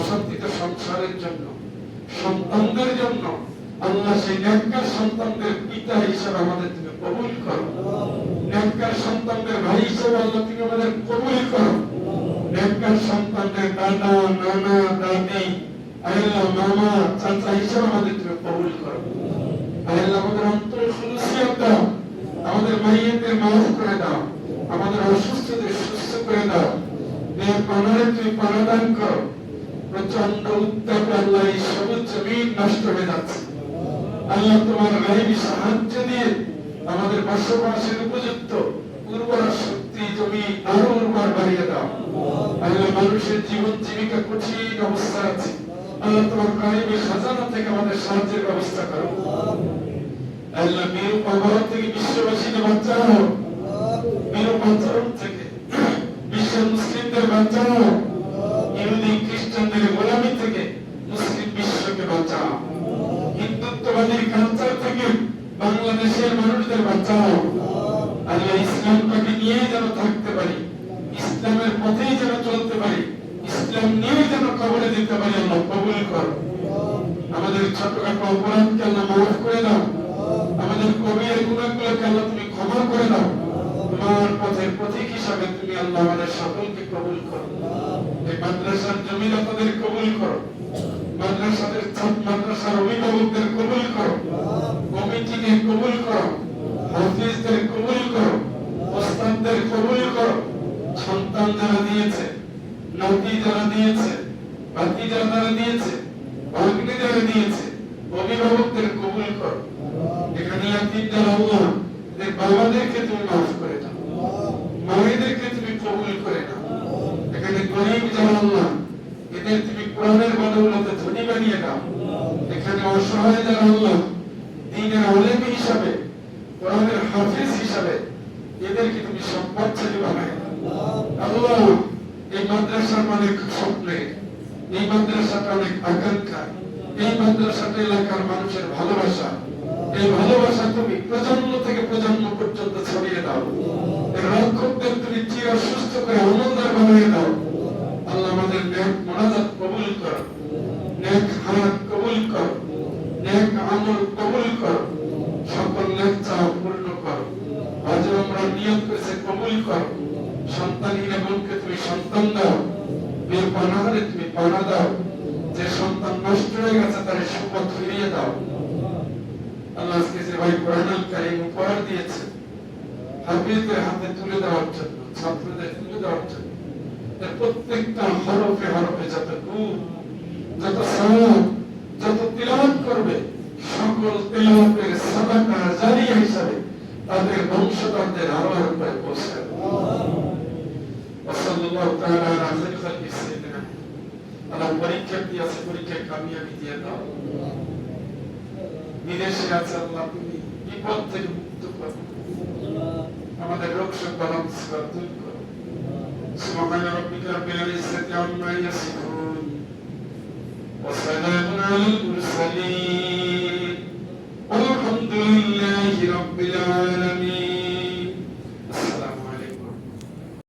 অশান্তিতে সংসারের জন্য, সন্তানদের জন্য আল্লাহ সেই ন্যাক্কার সন্তানদের পিতা হিসেবে আমাদের তুমি কবুল করো ন্যাক্কার সন্তানদের ভাই হিসেবে আল্লাহ তুমি আমাদের কবুল করো ন্যাক্কার সন্তানদের দাদা, নানা, দাদি আল্লাহ মামা, চাচা হিসেবে আমাদের তুমি কবুল করো আল্লাহ আমাদের অন্তরে খুলসিয়ত দাও। আমাদের মাইয়াদের মাফ করে দাও। আমাদের অসুস্থদের সুস্থ করে দাও। দেহ পানারে তুমি পানাদান করো। প্রচণ্ড উত্তাপে আল্লাহ এই সবুজ জমিন নষ্ট হয়ে যাচ্ছে। আল্লাহ তোমার গাইবী সাহায্য দিয়ে আমাদের বসবাসের উপযুক্ত উর্বর শক্তি জমি আরও উর্বর বাড়িয়ে দাও। আল্লাহ মানুষের জীবন জীবিকা কঠিন অবস্থা আছে। আল্লাহ তোমার গাইবী খাজানা থেকে আমাদের সাহায্যের ব্যবস্থা করো। আল্লাহ মেরু পাহাড় থেকে বিশ্ববাসীকে বাঁচাও। মেরু পাচারণ থেকে বিশ্বের মুসলিমদের বাঁচাও। হিন্দুত্ববাদীর কালচার থেকে বাংলাদেশের মানুষদের বাঁচাও। আল্লাহ ইসলামটাকে নিয়ে যেন থাকতে পারি, ইসলামের পথেই যেন চলতে পারি, ইসলাম নিয়ে যেন কবরে দিতে পারি, আল্লাহ কবুল করো। আমাদের ছোটখাটো অপরাধকে আল্লাহ মাফ করে দাও। আমাদের কবির গুণাগুলোকে আল্লাহ তুমি ক্ষমা করে দাও। তোমার পথের পথিক হিসাবে তুমি আল্লাহ আমাদের সকলকে কবুল করো। এই মাদ্রাসার জমিদাতাদের কবুল করো। মাদ্রাসাদের মাদ্রাসার অভিভাবকদের কবুল করো। কমিটিকে কবুল করো। হাফিজদের কবুল করো। ওস্তাদদের কবুল করো। সন্তান যারা দিয়েছে, নাতি যারা দিয়েছে, বাতি যারা দিয়েছে, ভাগ্নে যারা দিয়েছে, অভিভাবকদের কবুল করো। এখানে ইয়াতিম যারা এদের বাবাদেরকে তুমি মাফ করে দাও। মায়েদেরকে তুমি কবুল করে দাও এখানে গরিব যারা আল্লাহ, এদের তুমি কোরআনের বদৌলতে ধনী বানিয়ে দাও। এখানে অসহায় যারা দিনের আলেম হিসাবে, কোরআনের হাফিজ হিসাবে এদেরকে তুমি সম্পদশালী বানায় আল্লাহ, এই মাদ্রাসার অনেক স্বপ্নে, এই মাদ্রাসাটা অনেক আকাঙ্ক্ষা, এই মাদ্রাসাটা এলাকার মানুষের ভালোবাসা। এই ভালোবাসা তুমি প্রজন্ম থেকে প্রজন্ম পর্যন্ত ছড়িয়ে দাও। রক্ষকদের তুমি চির সুস্থ করে আনন্দের বানিয়ে দাও। আল্লাহ আমাদের নেক মোনাজাত কবুল করো, নেক হায়াত কবুল করো। নেক আমল কবুল করো, সকল নেক চাও পূর্ণ করো। আজ আমরা নিয়ত করেছে কবুল করো। সন্তানহীন বোনকে তুমি সন্তান দাও মেয়ের পানাহারে তুমি পানা দাও। যে সন্তান নষ্ট হয়ে গেছে, তার সম্পদ ফিরিয়ে দাও। আল্লাহ আজকে যে ভাই কোরআনুল কারীম উপহার দিয়েছে, হাফিজদের হাতে তুলে দেওয়ার জন্য, ছাত্রদের তুলে দেওয়ার জন্য প্রত্যেকটা হরফে হরফে যত গুণ যত হিসাবে তাদের বংশধরদের আরো আরো করে পৌঁছে ওসল্লাল্লাহু তাআলা আলা খায়রি খালকি সাইয়্যিদিনা আল্লাহ পরীক্ষা দিয়ে আছে পরীক্ষায় কামিয়াবি দিয়ে দাও বিদেশে আছে আল্লাহ তুমি বিপদ থেকে মুক্ত করো আমাদের রোগ সকল মুসিবত দূর করো سبحان ربك رب العزة عما يصفون وسلام على المرسلين